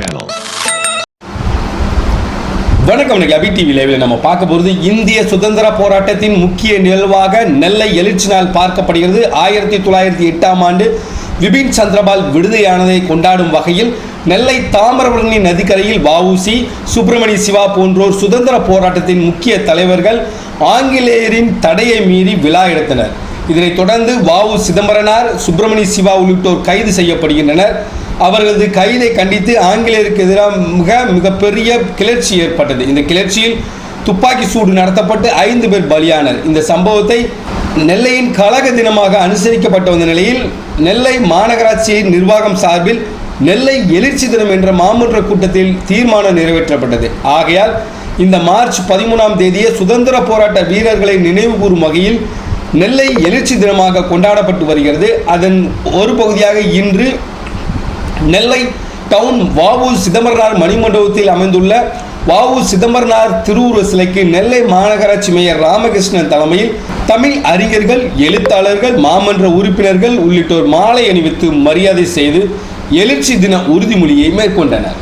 Channel வணக்கம் அபி TV லைவ்ல நம்ம பார்க்க போகிறது இந்திய சுதந்திர போராட்டத்தின் முக்கிய நிகழ்வாக நெல்லை எழுச்சி நாள் பார்க்கப்படுகிறது. ஆயிரத்தி தொள்ளாயிரத்தி எட்டாம் ஆண்டு விபின் சந்திரபால் விடுதலையானதை கொண்டாடும் வகையில் நெல்லை தாமிரபரணி நதிக்கரையில் வவுசி சுப்பிரமணிய சிவா போன்றோர் சுதந்திர போராட்டத்தின் முக்கிய தலைவர்கள் ஆங்கிலேயரின் தடையை மீறி விழா எடுத்தனர். இதனைத் தொடர்ந்து வவு சிதம்பரனார் சுப்பிரமணிய சிவா உள்ளிட்டோர் கைது செய்யப்படுகின்றனர். அவர்களது கைதை கண்டித்து ஆங்கிலேயருக்கு எதிராக மிக மிகப்பெரிய கிளர்ச்சி ஏற்பட்டது. இந்த கிளர்ச்சியில் துப்பாக்கி சூடு நடத்தப்பட்டு ஐந்து பேர் பலியானர். இந்த சம்பவத்தை நெல்லையின் கழக தினமாக அனுசரிக்கப்பட்ட வந்த நிலையில் நெல்லை மாநகராட்சியின் நிர்வாகம் சார்பில் நெல்லை எழுச்சி தினம் என்ற மாமன்ற கூட்டத்தில் தீர்மானம் நிறைவேற்றப்பட்டது. ஆகையால் இந்த மார்ச் பதிமூணாம் தேதியே சுதந்திர போராட்ட வீரர்களை நினைவுகூரும் வகையில் நெல்லை எழுச்சி தினமாக கொண்டாடப்பட்டு வருகிறது. அதன் ஒரு பகுதியாக இன்று நெல்லை டவுன் வாவு சிதம்பரனார் மணிமண்டபத்தில் அமைந்துள்ள வாவு சிதம்பரனார் திருவுருவ சிலைக்கு நெல்லை மாநகராட்சி மேயர் ராமகிருஷ்ணன் தலைமையில் தமிழ் அறிஞர்கள் எழுத்தாளர்கள் மாமன்ற உறுப்பினர்கள் உள்ளிட்டோர் மாலை அணிவித்து மரியாதை செய்து எழுச்சி தின உறுதிமொழியை மேற்கொண்டனர்.